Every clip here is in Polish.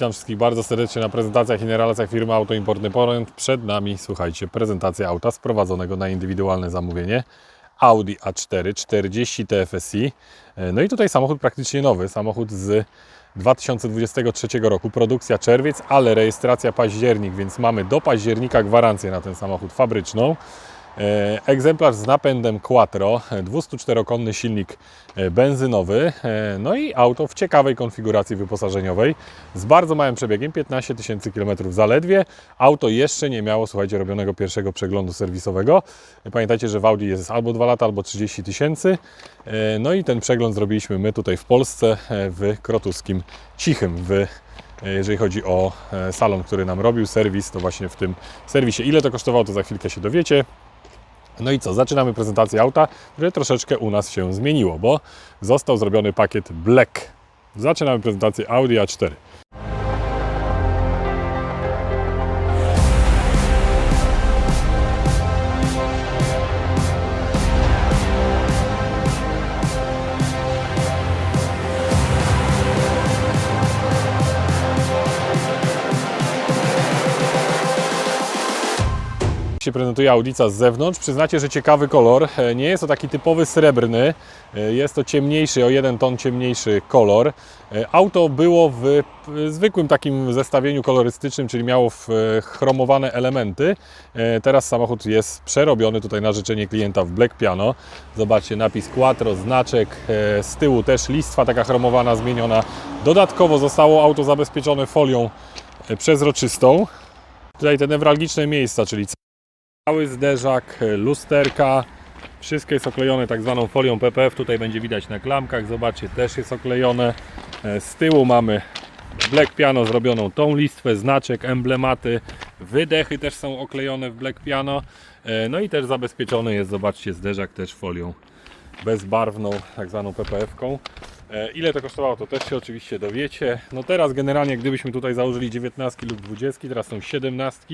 Witam wszystkich bardzo serdecznie na prezentacjach i na relacjach firmy Autoimportny Poręt. Przed nami, słuchajcie, prezentacja auta sprowadzonego na indywidualne zamówienie. Audi A4 40 TFSI. No i tutaj samochód praktycznie nowy, samochód z 2023 roku, produkcja czerwiec, ale rejestracja październik, więc mamy do października gwarancję na ten samochód fabryczną. E, Egzemplarz z napędem Quattro, e, 204-konny silnik e, benzynowy, e, no i auto w ciekawej konfiguracji wyposażeniowej z bardzo małym przebiegiem, 15 tysięcy km zaledwie. Auto jeszcze nie miało, słuchajcie, robionego pierwszego przeglądu serwisowego. Pamiętajcie, że w Audi jest albo 2 lata, albo 30 tysięcy. No i ten przegląd zrobiliśmy my tutaj w Polsce, w Krotuskim Cichym, w jeżeli chodzi o salon, który nam robił serwis, to właśnie w tym serwisie. Ile to kosztowało, to za chwilkę się dowiecie. No i co, zaczynamy prezentację auta, które troszeczkę u nas się zmieniło, bo został zrobiony pakiet Black. Zaczynamy prezentację Audi A4. Się prezentuje Audica z zewnątrz. Przyznacie, że ciekawy kolor. E, Nie jest to taki typowy srebrny, e, jest to ciemniejszy, o jeden ton ciemniejszy kolor. E, Auto było w zwykłym takim zestawieniu kolorystycznym, czyli miało chromowane elementy. Teraz samochód jest przerobiony tutaj na życzenie klienta w Black Piano. Zobaczcie napis Quattro, znaczek, z tyłu też listwa taka chromowana, zmieniona. Dodatkowo zostało auto zabezpieczone folią przezroczystą. Tutaj te newralgiczne miejsca, czyli Cały zderzak, e, lusterka, wszystko jest oklejone tak zwaną folią PPF. Tutaj będzie widać na klamkach, zobaczcie, też jest oklejone. E, Z tyłu mamy Black Piano zrobioną tą listwę, znaczek, emblematy, wydechy też są oklejone w Black Piano. E, No i też zabezpieczony jest, zobaczcie, zderzak też folią bezbarwną, tak zwaną PPF-ką. E, Ile to kosztowało, to też się oczywiście dowiecie. No teraz generalnie, gdybyśmy tutaj założyli 19 lub 20, teraz są 17,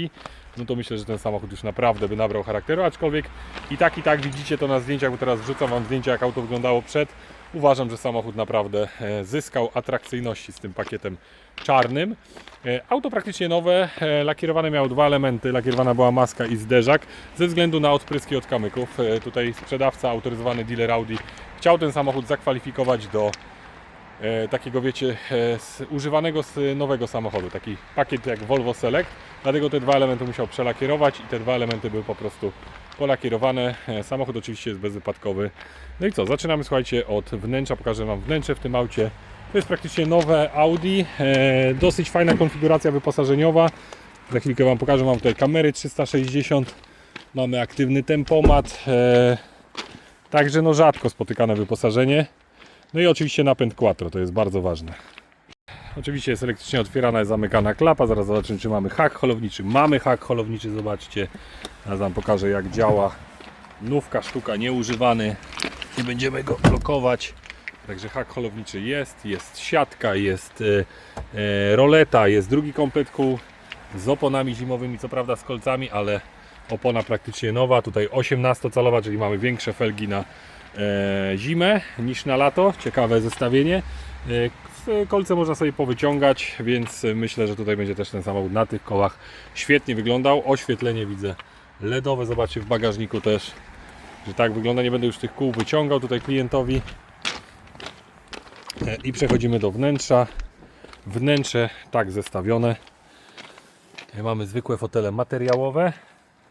no to myślę, że ten samochód już naprawdę by nabrał charakteru, aczkolwiek i tak i tak widzicie to na zdjęciach, bo teraz wrzucam Wam zdjęcia jak auto wyglądało przed. Uważam, że samochód naprawdę e, zyskał atrakcyjności z tym pakietem czarnym. E, Auto praktycznie nowe, e, lakierowane miało dwa elementy, lakierowana była maska i zderzak ze względu na odpryski od kamyków. Tutaj sprzedawca, autoryzowany dealer Audi chciał ten samochód zakwalifikować do takiego wiecie, używanego z nowego samochodu, taki pakiet jak Volvo Select, dlatego te dwa elementy musiał przelakierować i te dwa elementy były po prostu polakierowane. E, Samochód oczywiście jest bezwypadkowy. No i co, zaczynamy słuchajcie od wnętrza, pokażę Wam wnętrze w tym aucie. To jest praktycznie nowe Audi, e, dosyć fajna konfiguracja wyposażeniowa. Za chwilkę Wam pokażę, mam tutaj kamery 360, mamy aktywny tempomat, e, także no rzadko spotykane wyposażenie. No i oczywiście napęd Quattro, to jest bardzo ważne. Oczywiście jest elektrycznie otwierana i zamykana klapa. Zaraz zobaczymy, czy mamy hak holowniczy. Mamy hak holowniczy, zobaczcie. Zaraz Wam pokażę, jak działa. Nówka sztuka, nieużywany. Nie będziemy go blokować. Także hak holowniczy jest, jest siatka, jest e, e, roleta, jest drugi komplet kół z oponami zimowymi, co prawda z kolcami, ale opona praktycznie nowa. Tutaj 18-calowa, czyli mamy większe felgi na e, zimę niż na lato. Ciekawe zestawienie. Kolce można sobie powyciągać, więc myślę, że tutaj będzie też ten samochód na tych kołach świetnie wyglądał. Oświetlenie widzę LEDowe, zobaczcie w bagażniku też, że tak wygląda. Nie będę już tych kół wyciągał tutaj klientowi. E, I przechodzimy do wnętrza. Wnętrze tak zestawione. E, Mamy zwykłe fotele materiałowe.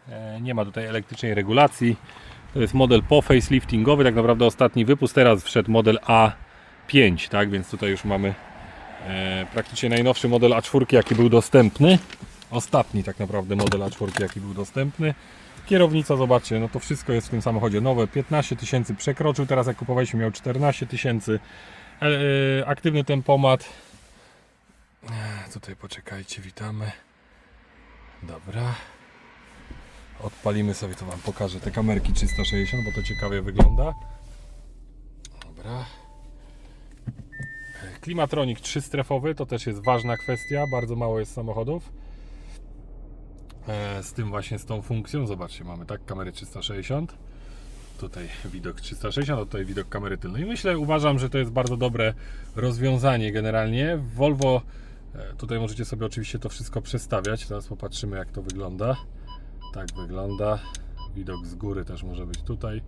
E, Nie ma tutaj elektrycznej regulacji. To jest model po faceliftingowy, tak naprawdę ostatni wypust. Teraz wszedł model A5, tak więc tutaj już mamy e, praktycznie najnowszy model A4, jaki był dostępny. Ostatni tak naprawdę model A4, jaki był dostępny. Kierownica, zobaczcie, no to wszystko jest w tym samochodzie nowe. 15 tysięcy przekroczył, teraz jak kupowaliśmy miał 14 tysięcy. E, e, aktywny tempomat. E, Tutaj poczekajcie, witamy. Dobra. Odpalimy sobie, to Wam pokażę te kamerki 360, bo to ciekawie wygląda. Dobra. Klimatronik trzystrefowy, to też jest ważna kwestia, bardzo mało jest samochodów. E, Z tym właśnie, z tą funkcją, zobaczcie, mamy tak kamery 360. Tutaj widok 360, a tutaj widok kamery tylnej. Myślę, uważam, że to jest bardzo dobre rozwiązanie generalnie. Volvo E, Tutaj możecie sobie oczywiście to wszystko przestawiać. Teraz popatrzymy jak to wygląda. Tak wygląda. Widok z góry też może być tutaj.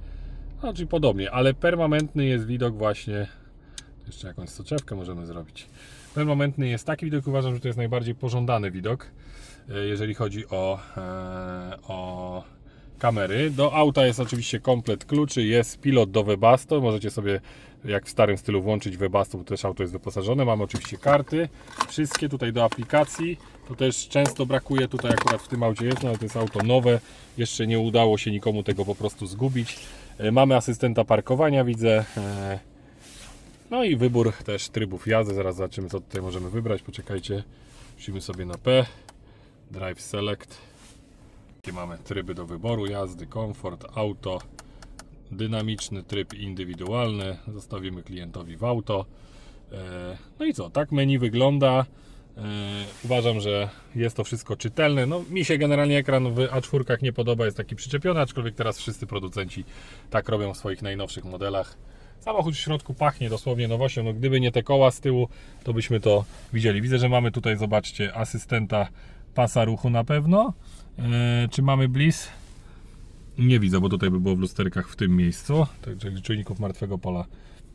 No, czyli podobnie, ale permanentny jest widok właśnie. Jeszcze jakąś soczewkę możemy zrobić. Permanentny jest taki widok, uważam, że to jest najbardziej pożądany widok, e, jeżeli chodzi o, e, o kamery. Do auta jest oczywiście komplet kluczy, jest pilot do Webasto. Możecie sobie jak w starym stylu włączyć Webasto, bo też auto jest wyposażone. Mamy oczywiście karty, wszystkie tutaj do aplikacji. To też często brakuje, tutaj akurat w tym aucie jest, no ale to jest auto nowe. Jeszcze nie udało się nikomu tego po prostu zgubić. E, Mamy asystenta parkowania, widzę. No i wybór też trybów jazdy. Zaraz zobaczymy, co tutaj możemy wybrać. Poczekajcie, musimy sobie na P. Drive Select. Jakie mamy tryby do wyboru jazdy, komfort, auto, dynamiczny tryb indywidualny. Zostawimy klientowi w auto. E, No i co, tak menu wygląda. E, Uważam, że jest to wszystko czytelne. No, mi się generalnie ekran w A4 nie podoba, jest taki przyczepiony, aczkolwiek teraz wszyscy producenci tak robią w swoich najnowszych modelach. Samochód w środku pachnie dosłownie nowością. No, gdyby nie te koła z tyłu, to byśmy to widzieli. Widzę, że mamy tutaj, zobaczcie, asystenta pasa ruchu na pewno. E, czy mamy bliss? Nie widzę, bo tutaj by było w lusterkach w tym miejscu. Także czujników martwego pola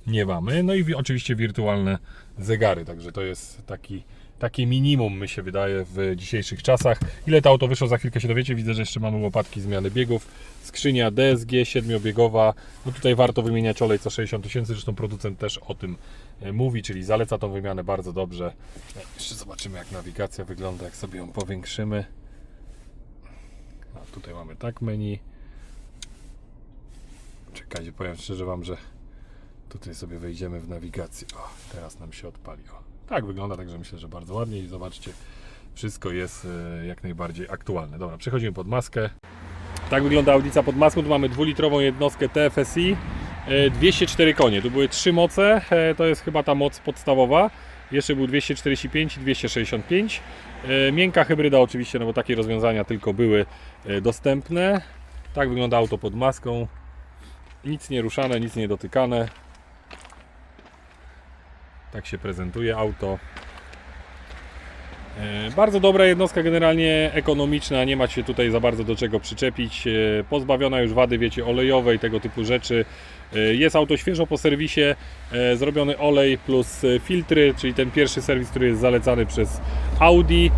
nie mamy. No i wi- oczywiście wirtualne zegary, także to jest taki, takie minimum, mi się wydaje, w dzisiejszych czasach. Ile to auto wyszło, za chwilkę się dowiecie. Widzę, że jeszcze mamy łopatki zmiany biegów. Skrzynia DSG 7-biegowa. No tutaj warto wymieniać olej co 60 tysięcy, zresztą producent też o tym e, mówi, czyli zaleca tą wymianę bardzo dobrze. E, Jeszcze zobaczymy, jak nawigacja wygląda, jak sobie ją powiększymy. A tutaj mamy tak menu. Czekajcie, powiem szczerze Wam, że tutaj sobie wejdziemy w nawigację. O, teraz nam się odpali. Tak wygląda, także myślę, że bardzo ładnie i zobaczcie, wszystko jest e, jak najbardziej aktualne. Dobra, przechodzimy pod maskę. Tak wygląda audica pod maską. Tu mamy dwulitrową jednostkę TFSI. e, 204 konie. Tu były trzy moce. e, To jest chyba ta moc podstawowa. Jeszcze był 245 i 265. E, Miękka hybryda oczywiście, no bo takie rozwiązania tylko były e, dostępne. Tak wygląda auto pod maską. Nic nie ruszane, nic nie dotykane. Tak się prezentuje auto. E, Bardzo dobra jednostka, generalnie ekonomiczna, nie ma się tutaj za bardzo do czego przyczepić. E, Pozbawiona już wady, wiecie, olejowej, tego typu rzeczy. E, Jest auto świeżo po serwisie, zrobiony olej plus filtry, czyli ten pierwszy serwis, który jest zalecany przez Audi.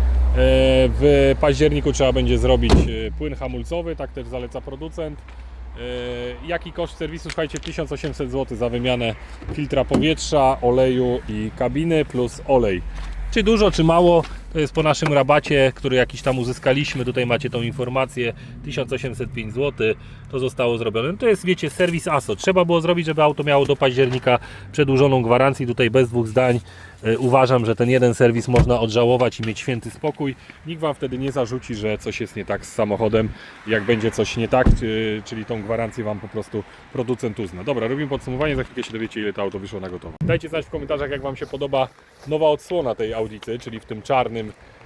W październiku trzeba będzie zrobić płyn hamulcowy, tak też zaleca producent. E, Jaki koszt serwisu? Słuchajcie, 1800 zł za wymianę filtra powietrza, oleju i kabiny plus olej. Czy dużo, czy mało, to jest po naszym rabacie, który jakiś tam uzyskaliśmy. Tutaj macie tą informację. 1805 zł to zostało zrobione. No To jest, wiecie, serwis ASO. Trzeba było zrobić, żeby auto miało do października przedłużoną gwarancję. Tutaj bez dwóch zdań e, uważam, że ten jeden serwis można odżałować i mieć święty spokój. Nikt Wam wtedy nie zarzuci, że coś jest nie tak z samochodem. Jak będzie coś nie tak, czy- czyli tą gwarancję Wam po prostu producent uzna. Dobra, robimy podsumowanie. Za chwilkę się dowiecie, ile to auto wyszło na gotowe. Dajcie znać w komentarzach, jak Wam się podoba nowa odsłona tej audicy, czyli w tym czarnym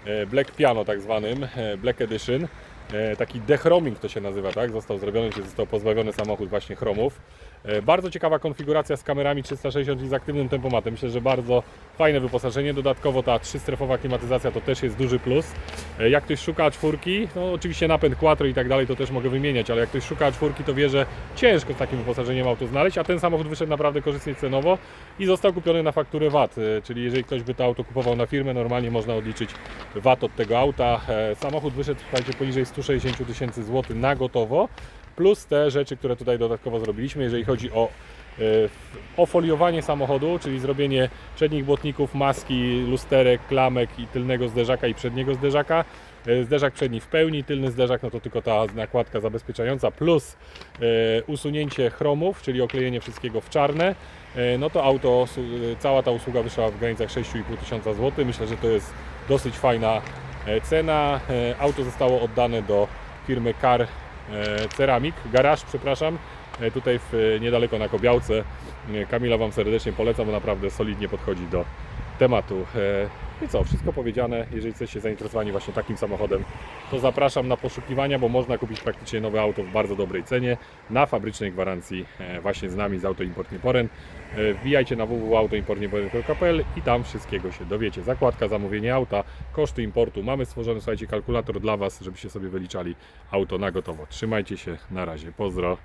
e, Black Piano tak zwanym, e, Black Edition. E, Taki dechroming to się nazywa, tak? Został zrobiony, czyli został pozbawiony samochód właśnie chromów. E, Bardzo ciekawa konfiguracja z kamerami 360 i z aktywnym tempomatem. Myślę, że bardzo fajne wyposażenie. Dodatkowo ta trzystrefowa klimatyzacja to też jest duży plus. E, Jak ktoś szuka czwórki, no oczywiście napęd quattro i tak dalej to też mogę wymieniać, ale jak ktoś szuka czwórki, to wie, że ciężko z takim wyposażeniem auto znaleźć, a ten samochód wyszedł naprawdę korzystnie cenowo i został kupiony na fakturę VAT, e, czyli jeżeli ktoś by to auto kupował na firmę, normalnie można odliczyć VAT od tego auta. Samochód wyszedł, słuchajcie, poniżej 160 tysięcy złotych na gotowo, plus te rzeczy, które tutaj dodatkowo zrobiliśmy, jeżeli chodzi o e, ofoliowanie samochodu, czyli zrobienie przednich błotników, maski, lusterek, klamek i tylnego zderzaka i przedniego zderzaka. E, Zderzak przedni w pełni, tylny zderzak no to tylko ta nakładka zabezpieczająca plus e, usunięcie chromów, czyli oklejenie wszystkiego w czarne. No to auto, cała ta usługa wyszła w granicach 6,5 tysiąca złotych. Myślę, że to jest dosyć fajna cena. Auto zostało oddane do firmy Car e, Ceramic, Garage, przepraszam, e, tutaj w, e, niedaleko na Kobiałce. Kamila Wam serdecznie polecam, bo naprawdę solidnie podchodzi do tematu. I co, wszystko powiedziane. Jeżeli jesteście zainteresowani właśnie takim samochodem, to zapraszam na poszukiwania, bo można kupić praktycznie nowe auto w bardzo dobrej cenie na fabrycznej gwarancji e, właśnie z nami z Auto Import Nieporen. E, Wbijajcie na www.autoimportnieporen.pl i tam wszystkiego się dowiecie. Zakładka, zamówienie auta, koszty importu. Mamy stworzony, słuchajcie, kalkulator dla Was, żebyście sobie wyliczali auto na gotowo. Trzymajcie się, na razie, pozdro.